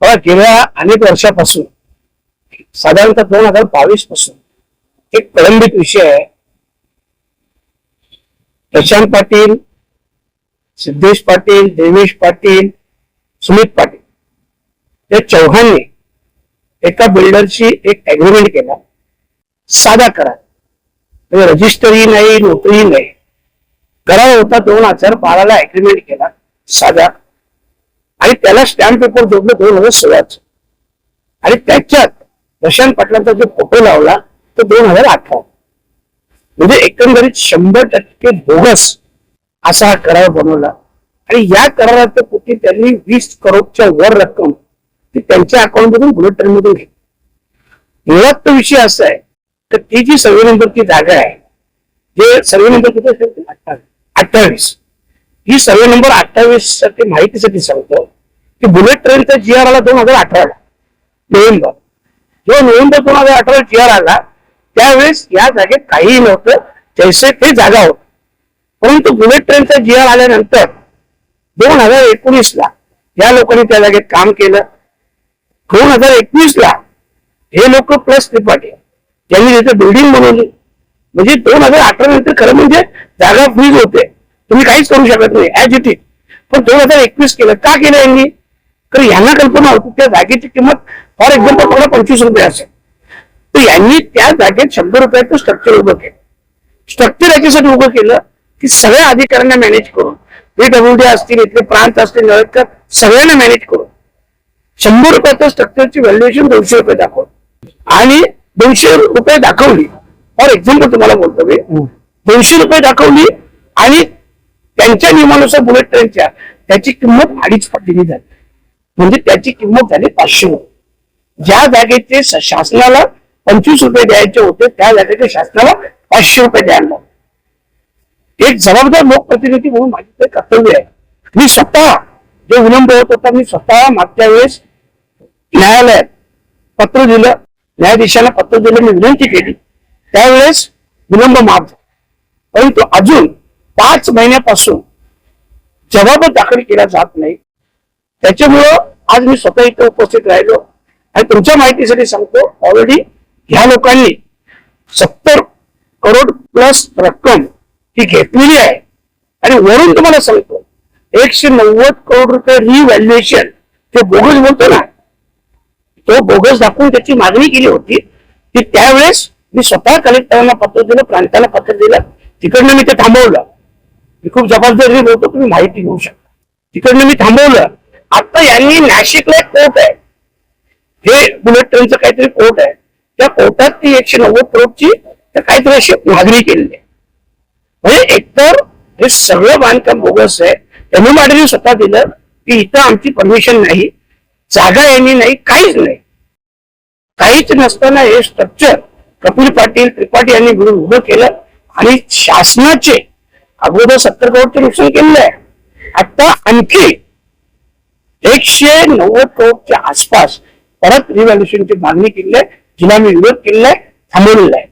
बघा गेल्या अनेक वर्षापासून साधारणतः दोन हजार बावीसपासून एक प्रलंबित विषय आहे. प्रशांत पाटील सिद्धेश पाटील देवेश पाटील सुमित पाटील या चौघांनी एका बिल्डरशी एक अग्रीमेंट केला. साधा करा. म्हणजे रजिस्टरही नाही नोकरीही नाही. करार होता दोन हजार बाराला अग्रीमेंट केला. साधा. त्याला स्टॅम्प पेपर जोडलं दोन हजार सोळाच आणि त्याच्यात प्रशांत पाटलांचा जो फोटो लावला तो दोन हजार अठरा. म्हणजे एकंदरीत शंभर टक्के बोगस असा हा करार बनवला. आणि या कराराच्या पोटी त्यांनी वीस करोडच्या वर रक्कम ती त्यांच्या अकाउंटमधून बुलेट ट्रेनमधून घेतली. मुळात तो विषय असा आहे तर ती जी सर्वे नंबरची जागा आहे जे सर्वे नंबर किती असेल अठ्ठावीस. ही सर्वे नंबर अठ्ठावीससाठी माहितीसाठी सांगतो. की बुलेट ट्रेनचा जी आर आला दोन हजार अठराला नोव्हेंबर. जेव्हा नोव्हेंबर दोन हजार अठरा जी आर आला त्यावेळेस या जागेत काहीही नव्हतं जैसे ते जागा होत. परंतु बुलेट ट्रेनचा जी आर आल्यानंतर दोन हजार एकोणीस ला या लोकांनी त्या जागेत काम केलं. दोन हजार एकवीस ला हे लोक प्लस त्रिपाठी यांनी तिथे बिल्डिंग बनवली. म्हणजे दोन हजार अठरा नंतर खरं म्हणजे जागा फ्रीज होते. तुम्ही काहीच करू शकत नाही ऍज इट इज पण दोन हजार एकवीस केलं. का केलं यांनी? कारण यांना कल्पना होती त्या जागेची किंमत फॉर एक्झाम्पल तुम्हाला पंचवीस रुपये असेल. तर यांनी त्या जागेत शंभर रुपयाचं स्ट्रक्चर उभं केलं. स्ट्रक्चर याच्यासाठी उभं केलं की सगळ्या अधिकाऱ्यांना मॅनेज करून पीडब्ल्यूडी असतील इथले प्रांत असतील नळकर सगळ्यांना मॅनेज करून शंभर रुपयाचं स्ट्रक्चरची व्हॅल्युएशन दोनशे रुपये दाखवली. आणि दोनशे रुपये दाखवली. फॉर एक्झाम्पल तुम्हाला बोलतो मी दोनशे रुपये दाखवली आणि त्यांच्या नियमानुसार बुलेट ट्रेनच्या त्याची किंमत अडीच पटीने झाली. म्हणजे त्याची किंमत झाली पाचशे रुपये. ज्या जागेचे शासनाला पंचवीस रुपये द्यायचे होते त्या जागेचे शासनाला पाचशे रुपये द्यायला एक जबाबदार लोकप्रतिनिधी म्हणून माझी ते कर्तव्य आहे. मी स्वतः जो विलंब होत होता मी स्वतः मागच्या वेळेस न्यायालयात पत्र दिलं न्यायाधीशाला पत्र दिलं मी विनंती केली. त्यावेळेस विलंब माफ झाला. परंतु अजून पाच महिन्यापासून जबाब दाखल केला जात नाही. त्याच्यामुळं आज मी स्वतः इथे उपस्थित राहिलो. आणि तुमच्या माहितीसाठी सांगतो ऑलरेडी ह्या लोकांनी सत्तर करोड प्लस रक्कम ही घेतलेली आहे. आणि वरून तुम्हाला सांगतो एकशे नव्वद करोड रुपये रिव्हॅल्युएशन ते बोगस बोलतो ना तो बोगस दाखवून त्याची मागणी केली होती की त्यावेळेस मी स्वतः कलेक्टरांना पत्र दिलं प्रांताला पत्र दिलं तिकडनं मी ते थांबवलं. मी खूप जबाबदारी बोलतो तुम्ही माहिती घेऊ शकता. तिकडनं मी थांबवलं आता यांनी नाशिकला एक कोर्ट आहे. हे बुलेट ट्रेनचं काहीतरी कोर्ट आहे. त्या कोर्टात ती एकशे नव्वद करोडची तर काहीतरी अशी मागणी केलेली आहे. म्हणजे एकतर हे सगळं बांधकाम बोगस आहे. त्यांनी स्वतः दिलं की इथं आमची परमिशन नाही जागा यांनी नाही काहीच नाही. काहीच नसताना हे स्ट्रक्चर कपिल पाटील त्रिपाठी यांनी मिळून उभं केलं आणि शासनाचे अगोदर सत्तर करोडचे नुकसान केलेलं आहे. आता आणखी एकशे नव्वद करोडच्या आसपास परत रिव्हॅल्युएशनची मागणी केली आहे जिला मी विरोध केलेला आहे थांबवलेला आहे